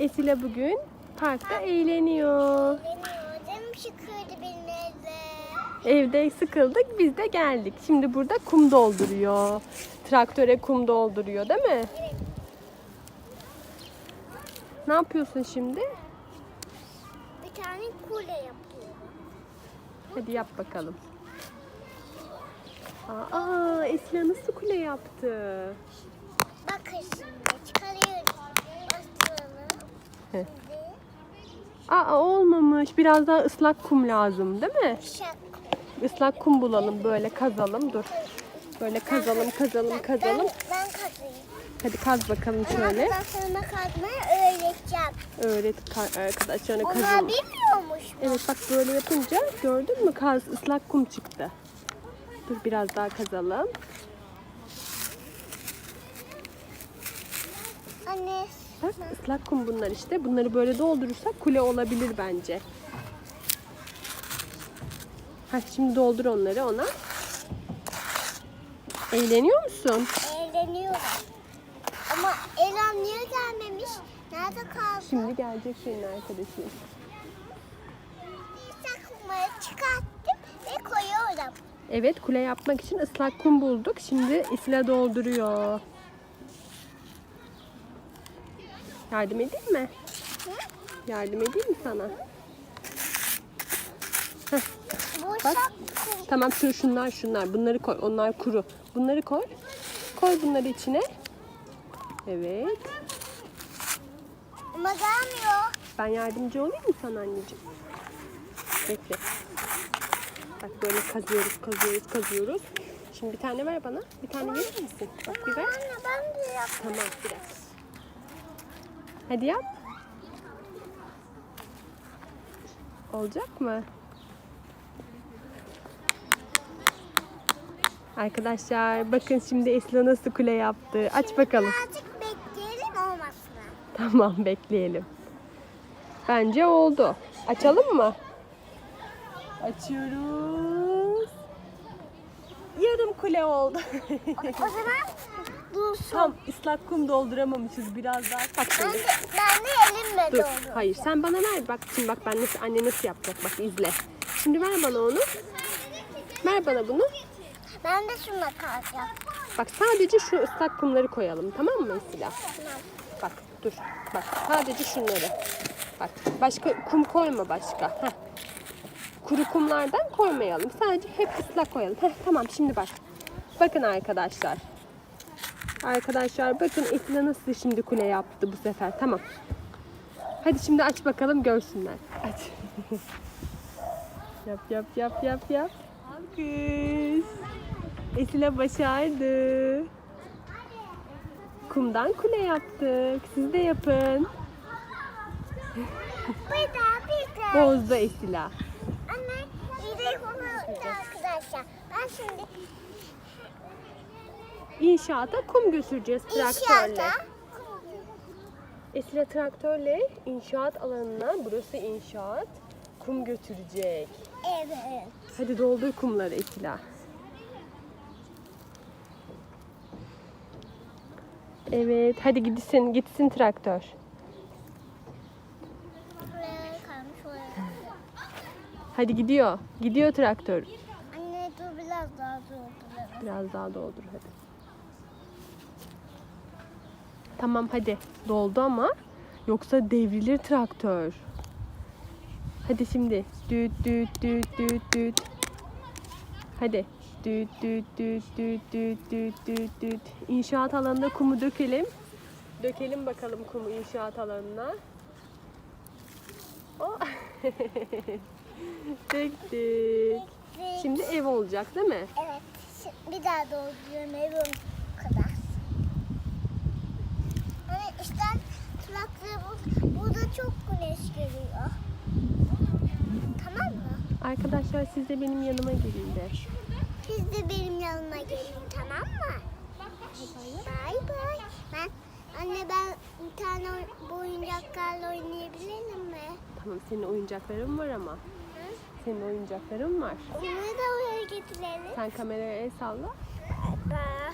Esile bugün parkta eğleniyor. Benim canım sıkıldı benim evde. Evde sıkıldık biz de geldik. Şimdi burada kum dolduruyor. Traktöre kum dolduruyor değil mi? Evet. Ne yapıyorsun şimdi? Bir tane kule yapıyor. Hadi yap bakalım. Aa, Esila nasıl kule yaptı? Bakın şimdi. Şimdi Aa olmamış. Biraz daha ıslak kum lazım değil mi? Islak kum bulalım böyle kazalım. Dur. Böyle kazalım kazalım kazalım. Ben, ben kazayım. Hadi kaz bakalım Ben şöyle. arkadaşlarıma kazmayı öğreteceğim. Öğret ka- arkadaşlarına Onlar kazalım. bilmiyormuş. Evet bak böyle yapınca gördün mü kaz ıslak kum çıktı. Dur biraz daha kazalım. Anne Bak ıslak kum bunlar işte. Bunları böyle doldurursak kule olabilir bence. Ha şimdi doldur onları ona. Eğleniyor musun? eğleniyorlar. Ama Elan niye gelmemiş? Nerede kaldı? Şimdi gelecek senin arkadaşın. Sakımı çıkarttım ve koyuyorum. Evet kule yapmak için ıslak kum bulduk. Şimdi Isla dolduruyor. Yardım edeyim mi? Hı? Yardım edeyim mi sana? Bak. Tamam şu şunlar şunlar. Bunları koy. Onlar kuru. Bunları koy. Koy bunları içine. Evet. ama gelmiyor. Ben yardımcı olayım mı sana anneciğim? Bekle. Bak böyle kazıyoruz, kazıyoruz, kazıyoruz. Şimdi bir tane ver bana. Bir tane verir misin? Bak bir ver. Anne ben de yap. Tamam biraz. Hadi yap. Olacak mı? Arkadaşlar bakın şimdi Esla nasıl kule yaptı. Aç bakalım. Birazcık bekleyelim olmasına. Tamam bekleyelim. Bence oldu. Açalım mı? Açıyoruz. Yarım kule oldu. O zaman dursun. Tam ıslak kum dolduramamışız. Biraz daha Ben saklayalım. de, ben de elimle Dur. doldurdum. Hayır sen bana ver. Bak şimdi bak ben nasıl anne nasıl yapacak. Bak izle. Şimdi ver bana onu. Ver bana bunu. Ben de şuna kalacağım. Bak sadece şu ıslak kumları koyalım. Tamam mı Esila? Bak dur. Bak sadece şunları. Bak başka kum koyma başka. Heh. Kuru kumlardan koymayalım. Sadece hep ıslak koyalım. Heh, tamam şimdi bak. Bakın arkadaşlar. Arkadaşlar bakın Esila nasıl şimdi kule yaptı bu sefer. Tamam. Hadi şimdi aç bakalım görsünler. Aç. yap yap yap yap yap. Alkış. Esila başardı. Kumdan kule yaptık. Siz de yapın. Bozdu Esila. Anne iyi arkadaşlar. Ben şimdi İnşaata kum götüreceğiz traktörle. inşaata Esila traktörle inşaat alanına, burası inşaat, kum götürecek. Evet. Hadi doldur kumları Esila. Evet, hadi gitsin, gitsin traktör. Hadi gidiyor, gidiyor traktör. Anne dur biraz daha dolduralım. Biraz daha doldur hadi. Tamam hadi. Doldu ama yoksa devrilir traktör. Hadi şimdi. Düt düt düt düt düt. Hadi. Düt düt düt düt düt düt düt düt. İnşaat alanına kumu dökelim. Dökelim bakalım kumu inşaat alanına. Oh. Döktük. Şimdi ev olacak değil mi? Evet. Bir daha dolduruyorum evim bu Traktör bu, burada çok güneş geliyor. Tamam mı? Arkadaşlar siz de benim yanıma gelin de. Siz de benim yanıma gelin tamam mı? Bay bay. Ben anne ben bir tane bu oyuncaklarla oynayabilirim mi? Tamam senin oyuncakların var ama. Hı? Senin oyuncakların var. Onları da oraya getirelim. Sen kameraya el salla. Bye.